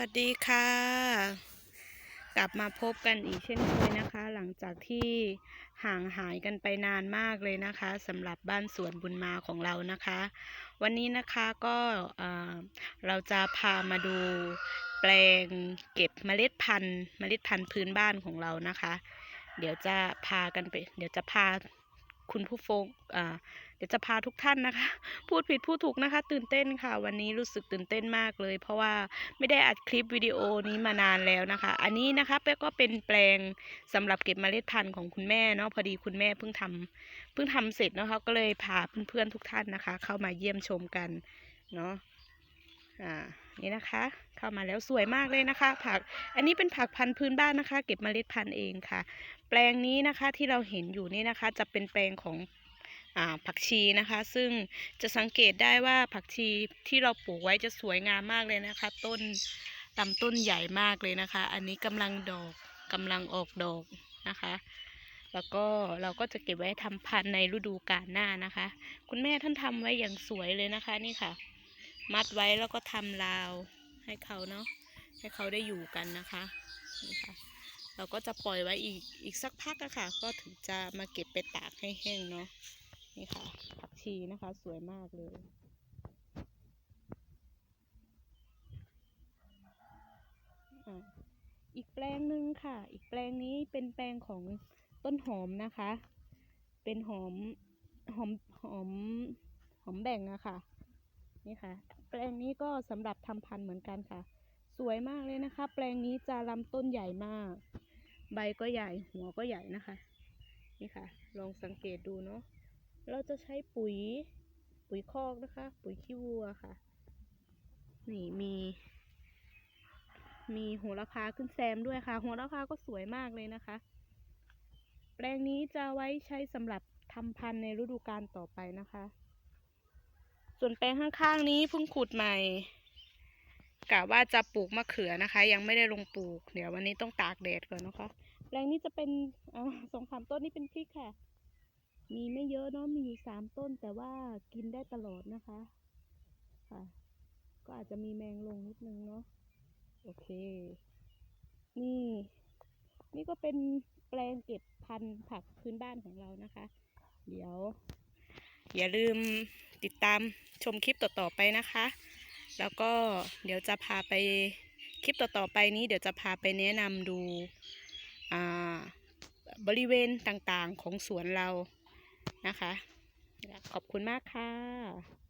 วัสดีค่ะ กลับมาพบกันอีกเช่นเคยนะคะ หลังจากที่ห่างหายกันไปนานมากเลยนะคะสำหรับบ้านสวนบุญมาของเรานะคะ วันนี้นะคะก็เราจะพามาดูแปลงเก็บเมล็ดพันธุ์ เมล็ดพันธุ์พื้นบ้านของเรานะคะ เดี๋ยวจะพากันไป เดี๋ยวจะพา คุณผู้ฟงอ่าเดี๋ยวจะพาทุกท่านนะคะ พูดผิดพูดถูกนะคะ ตื่นเต้นค่ะ วันนี้รู้สึกตื่นเต้นมากเลย เพราะว่าไม่ได้อัดคลิปวิดีโอนี้มานานแล้วนะคะ อันนี้นะคะเป๊กก็เป็นแปลงสำหรับเก็บเมล็ดพันธุ์ของคุณแม่เนาะพอดีคุณแม่เพิ่งทำเพิ่งทำเสร็จนะคะก็เลยพาเพื่อนๆทุกท่านนะคะ เข้ามาเยี่ยมชมกันเนาะ อ่านี่นะคะ เข้ามาแล้วสวยมากเลยนะคะ ผักอันนี้เป็นผักพันธุ์พื้นบ้านนะคะ เก็บเมล็ดพันธุ์เองค่ะ แปลงนี้นะคะที่เราเห็นอยู่นี่นะคะ จะเป็นแปลงของผักชีนะคะ ซึ่งจะสังเกตได้ว่าผักชีที่เราปลูกไว้จะสวยงามมากเลยนะคะ ต้นลำต้นใหญ่มากเลยนะคะ อันนี้กำลังดอกกำลังออกดอกนะคะ แล้วก็เราก็จะเก็บไว้ทำพันธุ์ในฤดูกาลหน้านะคะ คุณแม่ท่านทำไว้อย่างสวยเลยนะคะนี่ค่ะ มัดไว้แล้วก็ทำราวให้เขาเนาะให้เขาได้อยู่กันนะคะนี่ค่ะเราก็จะปล่อยไว้อีกอีกสักพักอะค่ะ ก็ถึงจะมาเก็บไปตากให้แห้งเนาะนี่ค่ะผักชีนะคะสวยมากเลยอีกแปลงหนึ่งค่ะ อีกแปลงนี้เป็นแปลงของต้นหอมนะคะ เป็นหอมหอมหอมหอมแบ่งอะค่ะ นี่ค่ะ แปลงนี้ก็สำหรับทำพันธุ์เหมือนกันค่ะ สวยมากเลยนะคะ แปลงนี้จะลำต้นใหญ่มาก ใบก็ใหญ่หัวก็ใหญ่นะคะ นี่ค่ะ ลองสังเกตดูเนาะเราจะใช้ปุ๋ยปุ๋ยคอกนะคะ ปุ๋ยขี้วัวค่ะ นี่มี มีโหระพาขึ้นแซมด้วยค่ะโหระพาก็สวยมากเลยนะคะ แปลงนี้จะไว้ใช้สำหรับทำพันธุ์ในฤดูกาลต่อไปนะคะ ส่วนแปลงข้างๆนี้เพิ่งขุดใหม่กะว่าจะปลูกมะเขือนะคะ ยังไม่ได้ลงปลูก เดี๋ยววันนี้ต้องตากแดดก่อนนะคะแปลงนี้จะเป็นอสองสามต้นนี่เป็นพริกค่ะ มีไม่เยอะเนาะมีอยู่สามต้น แต่ว่ากินได้ตลอดนะคะ ค่ะ ก็อาจจะมีแมงลงนิดนึงเนาะโอเค นี่ นี่ก็เป็นแปลงเก็บพันธุ์ผักพื้นบ้านของเรานะคะ เดี๋ยว อย่าลืมติดตาม ชมคลิปต่อๆไปนะคะ แล้วก็เดี๋ยวจะพาไปคลิปต่อๆไปนี้เดี๋ยวจะพาไปแนะนำดูบริเวณต่างๆของสวนเรานะคะ ขอบคุณมากค่ะ